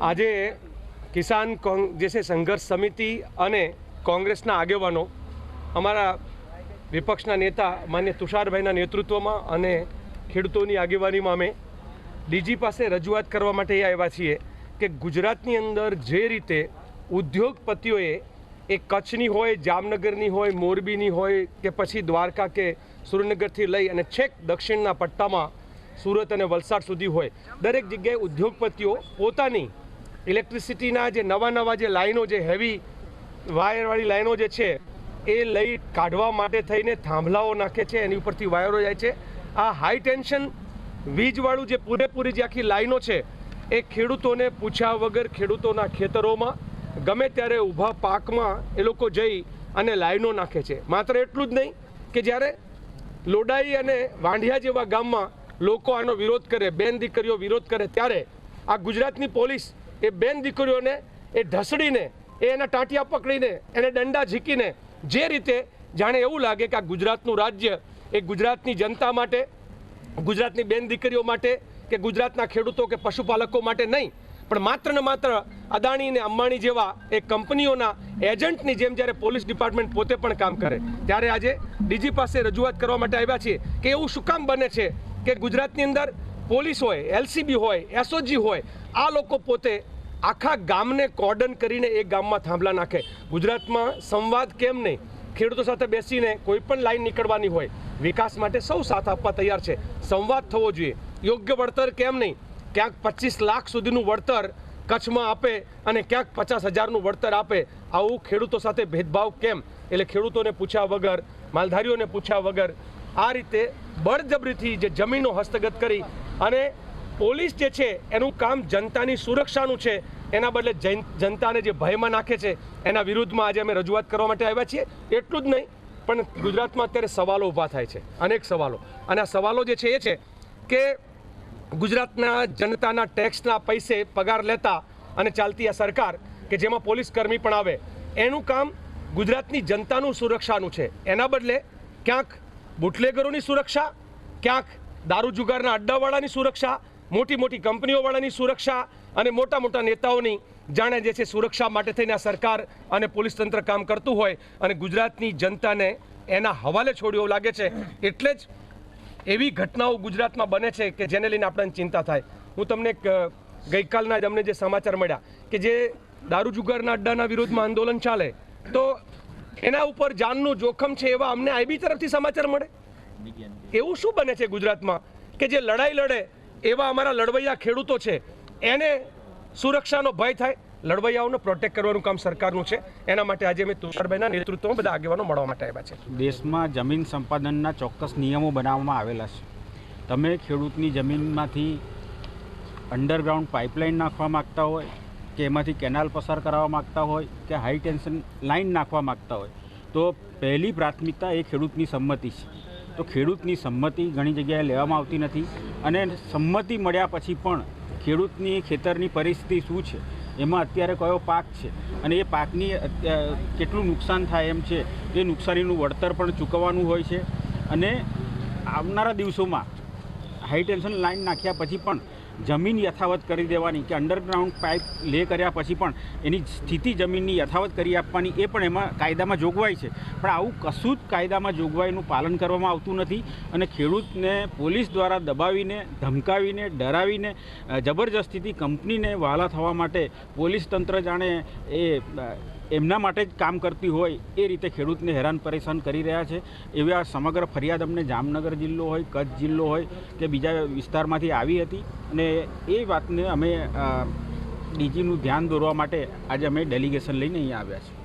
આજે કિસાન જે છે સંઘર્ષ સમિતિ અને કોંગ્રેસના આગેવાનો, અમારા વિપક્ષના નેતા માન્ય તુષારભાઈના નેતૃત્વમાં અને ખેડૂતોની આગેવાનીમાં અમે ડીજી પાસે રજૂઆત કરવા માટે આવ્યા છીએ કે ગુજરાતની અંદર જે રીતે ઉદ્યોગપતિઓએ એ કચ્છની હોય, જામનગરની હોય, મોરબીની હોય કે પછી દ્વારકા કે સુરેન્દ્રનગરથી લઈ અને છેક દક્ષિણના પટ્ટામાં સુરત અને વલસાડ સુધી હોય. દરેક જગ્યાએ ઉદ્યોગપતિઓ પોતાની ઇલેક્ટ્રિસિટીના જે નવા નવા જે લાઈનો જે હેવી વાયરવાળી લાઈનો જે છે, એ લઈ કાઢવા માટે થઈને થાંભલાઓ નાખે છે, એની ઉપરથી વાયરો જાય છે. આ હાઈ ટેન્શન વીજવાળું જે પૂરેપૂરી જે આખી લાઈનો છે, એ ખેડૂતોને પૂછ્યા વગર ખેડૂતોના ખેતરોમાં ગમે ત્યારે ઊભા પાકમાં એ લોકો જઈ અને લાઈનો નાખે છે. માત્ર એટલું જ નહીં કે જ્યારે લોડાઈ અને વાંઢિયા જેવા ગામમાં લોકો આનો વિરોધ કરે, બેન દીકરીઓ વિરોધ કરે ત્યારે આ ગુજરાતની પોલીસ એ બેન દીકરીઓને, એ ઢસડીને, એ એના ટાંટિયા પકડીને, એને દંડા ઝીકીને જે રીતે જાણે એવું લાગે કે આ ગુજરાતનું રાજ્ય એ ગુજરાતની જનતા માટે, ગુજરાતની બેન દીકરીઓ માટે કે ગુજરાતના ખેડૂતો કે પશુપાલકો માટે નહીં, પણ માત્ર ને માત્ર અદાણી અને અંબાણી જેવા એ કંપનીઓના એજન્ટની જેમ જ્યારે પોલીસ ડિપાર્ટમેન્ટ પોતે પણ કામ કરે. ત્યારે આજે ડીજી પાસે રજૂઆત કરવા માટે આવ્યા છીએ કે એવું શું કામ બને છે કે ગુજરાતની અંદર પોલીસ હોય એલસીબી હોય એસઓજી હોય, આ લોકો પોતે આખા ગામને કોર્ડન કરીને એ ગામમાં થાંભલા નાખે. ગુજરાતમાં સંવાદ કેમ નહીં? ખેડૂતો સાથે બેસીને કોઈ પણ લાઈન નીકળવાની હોય, વિકાસ માટે સૌ સાથ આપવા તૈયાર છે. સંવાદ થવો જોઈએ. યોગ્ય વળતર કેમ નહીં? ક્યાંક પચીસ લાખ સુધીનું વળતર કચ્છમાં આપે અને ક્યાંક પચાસ હજારનું વળતર આપે. આવું ખેડૂતો સાથે ભેદભાવ કેમ? એટલે ખેડૂતોને પૂછ્યા વગર, માલધારીઓને પૂછ્યા વગર આ રીતે બળજબરીથી જે જમીનો હસ્તગત કરી અને પોલીસ જે છે, એનું કામ જનતાની સુરક્ષાનું છે. એના બદલે જનતાને જે ભયમાં નાખે છે, એના વિરુદ્ધમાં આજે અમે રજૂઆત કરવા માટે આવ્યા છીએ. એટલું જ નહીં, પણ ગુજરાતમાં અત્યારે સવાલો ઊભા થાય છે. અનેક સવાલો. અને આ સવાલો જે છે એ છે કે ગુજરાતના જનતાના ટેક્સના પૈસે પગાર લેતા અને ચાલતી આ સરકાર કે જેમાં પોલીસ કર્મી પણ આવે, એનું કામ ગુજરાતની જનતાનું સુરક્ષાનું છે. એના બદલે ક્યાંક બુટલેગરોની સુરક્ષા, ક્યાંક દારૂ જુગારના અડ્ડાવાળાની સુરક્ષા, મોટી મોટી કંપનીઓવાળાની સુરક્ષા અને મોટા મોટા નેતાઓની જાણે જે છે સુરક્ષા માટે થઈને આ સરકાર અને પોલીસ તંત્ર કામ કરતું હોય અને ગુજરાતની જનતાને એના હવાલે છોડ્યો લાગે છે. એટલે જ એવી ઘટનાઓ ગુજરાતમાં બને છે કે જેને લઈને આપણને ચિંતા થાય. હું તમને ગઈકાલના જ અમને જે સમાચાર મળ્યા કે જે દારૂ જુગારના અડ્ડાના વિરોધમાં આંદોલન ચાલે, તો એના ઉપર જાનનું જોખમ છે એવા અમને આઈબી તરફથી સમાચાર મળે? એવું શું બને છે ગુજરાતમાં કે જે લડાઈ લડે એવા અમારા લડવૈયા ખેડૂતો છે, એને સુરક્ષાનો ભય થાય? લડવૈયાઓને પ્રોટેક્ટ કરવાનું કામ સરકારનું છે, એના માટે આજે અમે તુષારભાઈના નેતૃત્વમાં બધા આગેવાનો મળવા માટે આવ્યા છે. દેશમાં જમીન સંપાદનના ચોક્કસ નિયમો બનાવવામાં આવેલા છે. તમે ખેડૂતની જમીનમાંથી અંડરગ્રાઉન્ડ પાઇપલાઇન નાખવા માગતા હોય કે એમાંથી કેનાલ પસાર કરાવવા માગતા હોય કે હાઈ ટેન્શન લાઇન નાખવા માગતા હોય, તો પહેલી પ્રાથમિકતા એ ખેડૂતની સંમતિ છે. તો ખેડૂતની સંમતિ ઘણી જગ્યાએ લેવામાં આવતી નથી અને સંમતિ મળ્યા પછી પણ ખેડૂતની ખેતરની પરિસ્થિતિ શું છે? એમાં અત્યારે કયો પાક છે? અને એ પાકની કેટલું નુકસાન થાય એમ છે? એ નુકસાનીનું વળતર પણ ચૂકવવાનું હોય છે. અને આવનારા દિવસોમાં હાઈ ટેન્શન લાઈન નાખ્યા પછી પણ જમીન યથાવત કરી દેવાની કે અંડરગ્રાઉન્ડ પાઇપ લે કર્યા પછી પણ એની સ્થિતિ જમીનની યથાવત કરી આપવાની એ પણ એમાં કાયદામાં જોગવાઈ છે. પણ આવું કશું જ કાયદામાં જોગવાઈનું પાલન કરવામાં આવતું નથી અને ખેડૂતને પોલીસ દ્વારા દબાવીને, ધમકાવીને, ડરાવીને જબરજસ્તીથી કંપનીને વહાલા થવા માટે પોલીસ તંત્ર જાણે એ એમના માટે જ કામ કરતી હોય એ રીતે ખેડૂતને હેરાન પરેશાન કરી રહ્યા છે. એવી આ સમગ્ર ફરિયાદ અમને જામનગર જિલ્લો હોય, કચ્છ જિલ્લો હોય કે બીજા વિસ્તારમાંથી આવી હતી અને એ વાતને અમે ડીજીનું ધ્યાન દોરવા માટે આજે અમે ડેલિગેશન લઈને અહીંયા આવ્યા છીએ.